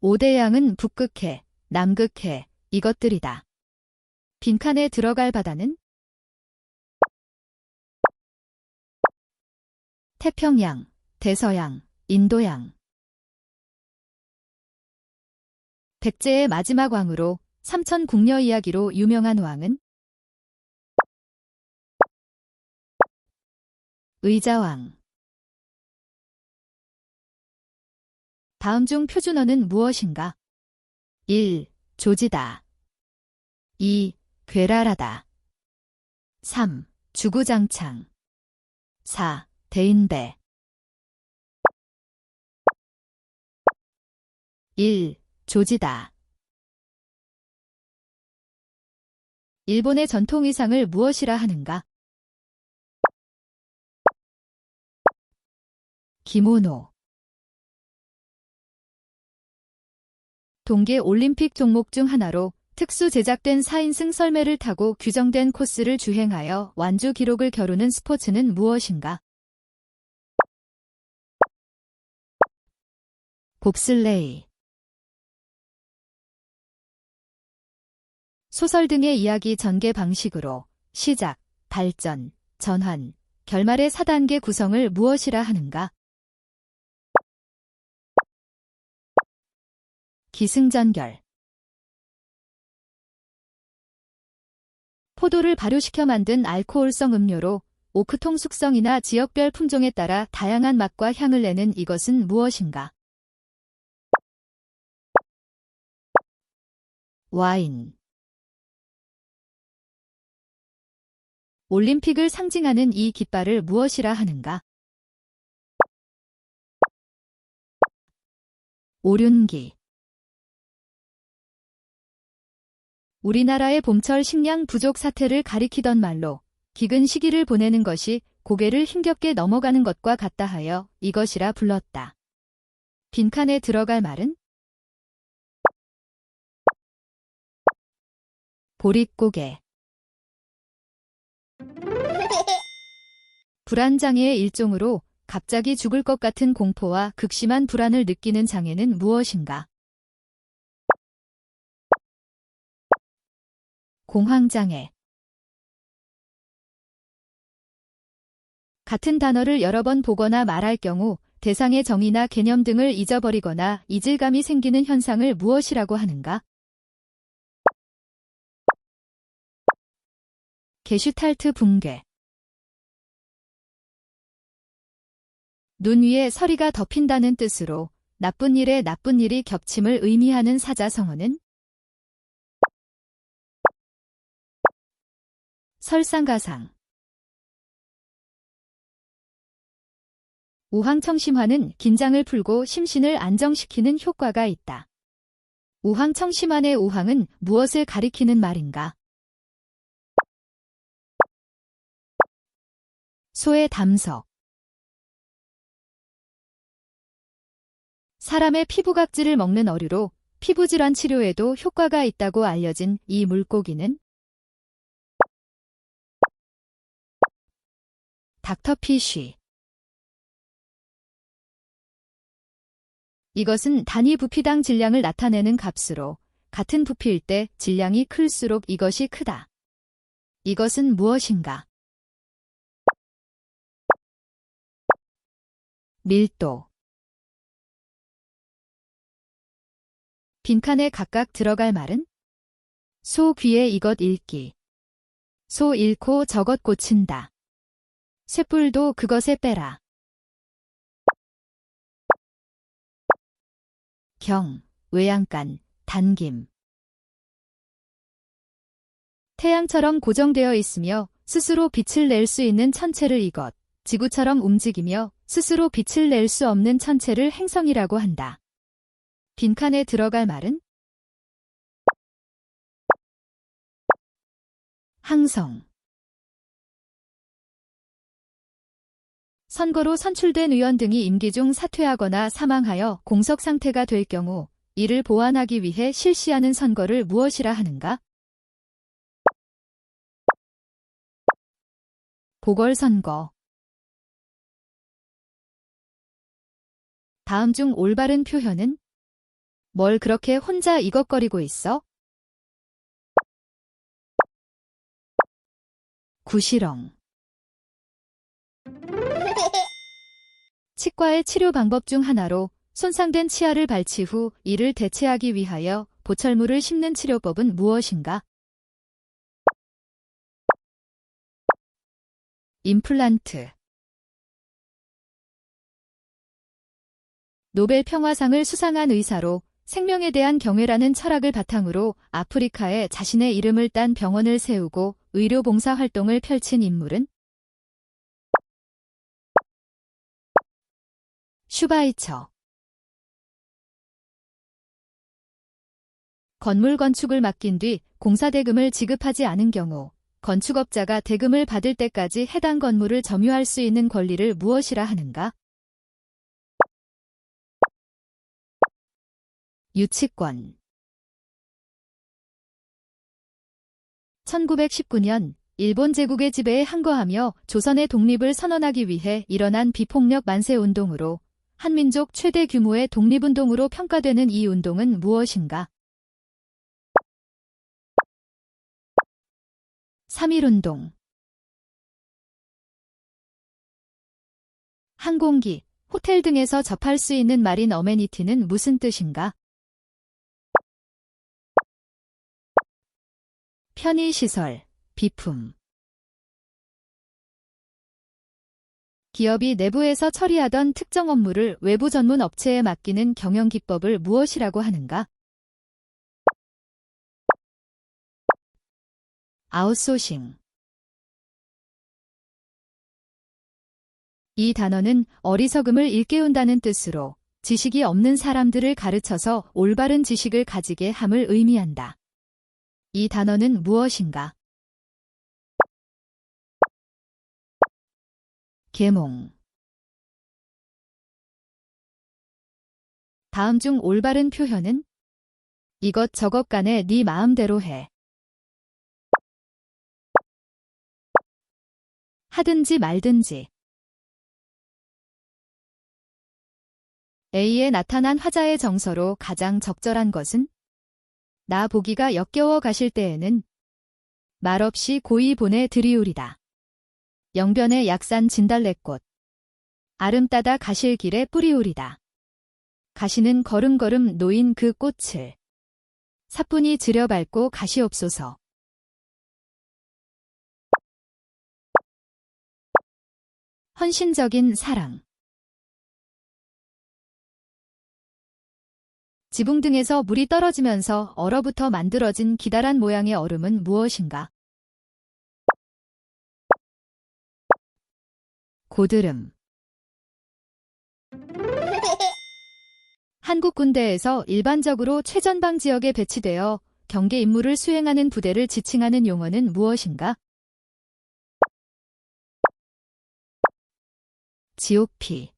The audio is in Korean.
오대양은 북극해, 남극해, 이것들이다. 빈칸에 들어갈 바다는 태평양, 대서양, 인도양. 백제의 마지막 왕으로 삼천 궁녀 이야기로 유명한 왕은 의자왕. 다음 중 표준어는 무엇인가? 1. 조지다. 2. 괴랄하다. 3. 주구장창. 4. 대인배. 1. 조지다. 일본의 전통 의상을 무엇이라 하는가? 기모노. 동계 올림픽 종목 중 하나로 특수 제작된 4인승 썰매를 타고 규정된 코스를 주행하여 완주 기록을 겨루는 스포츠는 무엇인가? 봅슬레이. 소설 등의 이야기 전개 방식으로 시작, 발전, 전환, 결말의 4단계 구성을 무엇이라 하는가? 기승전결 포도를 발효시켜 만든 알코올성 음료로 오크통 숙성이나 지역별 품종에 따라 다양한 맛과 향을 내는 이것은 무엇인가? 와인 올림픽을 상징하는 이 깃발을 무엇이라 하는가? 오륜기 우리나라의 봄철 식량 부족 사태를 가리키던 말로 기근 시기를 보내는 것이 고개를 힘겹게 넘어가는 것과 같다 하여 이것이라 불렀다. 빈칸에 들어갈 말은 보릿고개 불안장애의 일종으로 갑자기 죽을 것 같은 공포와 극심한 불안을 느끼는 장애는 무엇인가? 공황장애 같은 단어를 여러 번 보거나 말할 경우 대상의 정의나 개념 등을 잊어버리거나 이질감이 생기는 현상을 무엇이라고 하는가? 게슈탈트 붕괴 눈 위에 서리가 덮인다는 뜻으로 나쁜 일에 나쁜 일이 겹침을 의미하는 사자성어는 설상가상 우황청심환은 긴장을 풀고 심신을 안정시키는 효과가 있다. 우황청심환의 우황은 무엇을 가리키는 말인가? 소의 담석 사람의 피부각질을 먹는 어류로 피부질환 치료에도 효과가 있다고 알려진 이 물고기는 닥터피쉬. 이것은 단위 부피당 질량을 나타내는 값으로 같은 부피일 때 질량이 클수록 이것이 크다. 이것은 무엇인가? 밀도. 빈칸에 각각 들어갈 말은? 소 귀에 이것 읽기. 소 잃고 저것 고친다 쇠뿔도 그것에 빼라. 경, 외양간, 단김. 태양처럼 고정되어 있으며 스스로 빛을 낼 수 있는 천체를 이것, 지구처럼 움직이며 스스로 빛을 낼 수 없는 천체를 행성이라고 한다. 빈칸에 들어갈 말은? 항성 선거로 선출된 의원 등이 임기 중 사퇴하거나 사망하여 공석 상태가 될 경우 이를 보완하기 위해 실시하는 선거를 무엇이라 하는가? 보궐선거 다음 중 올바른 표현은 뭘 그렇게 혼자 이걱거리고 있어? 구시렁. 치과의 치료 방법 중 하나로 손상된 치아를 발치 후 이를 대체하기 위하여 보철물을 심는 치료법은 무엇인가? 임플란트. 노벨 평화상을 수상한 의사로 생명에 대한 경외라는 철학을 바탕으로 아프리카에 자신의 이름을 딴 병원을 세우고 의료 봉사 활동을 펼친 인물은 슈바이처. 건물 건축을 맡긴 뒤 공사 대금을 지급하지 않은 경우 건축업자가 대금을 받을 때까지 해당 건물을 점유할 수 있는 권리를 무엇이라 하는가? 유치권 1919년 일본 제국의 지배에 항거하며 조선의 독립을 선언하기 위해 일어난 비폭력 만세 운동으로 한민족 최대 규모의 독립운동으로 평가되는 이 운동은 무엇인가? 3.1운동 항공기, 호텔 등에서 접할 수 있는 마린 어메니티는 무슨 뜻인가? 편의시설, 비품 기업이 내부에서 처리하던 특정 업무를 외부 전문 업체에 맡기는 경영 기법을 무엇이라고 하는가? 아웃소싱 이 단어는 어리석음을 일깨운다는 뜻으로 지식이 없는 사람들을 가르쳐서 올바른 지식을 가지게 함을 의미한다. 이 단어는 무엇인가? 계몽 다음 중 올바른 표현은 이것 저것 간에 네 마음대로 해. 하든지 말든지. A에 나타난 화자의 정서로 가장 적절한 것은 나 보기가 역겨워 가실 때에는 말없이 고이 보내 드리우리다. 영변의 약산 진달래꽃 아름 따다 가실 길에 뿌리우리다. 가시는 걸음걸음 놓인 그 꽃을 사뿐히 들여밟고 가시옵소서. 헌신적인 사랑 지붕 등에서 물이 떨어지면서 얼어붙어 만들어진 기다란 모양의 얼음은 무엇인가? 고드름 한국 군대에서 일반적으로 최전방 지역에 배치되어 경계 임무를 수행하는 부대를 지칭하는 용어는 무엇인가? GOP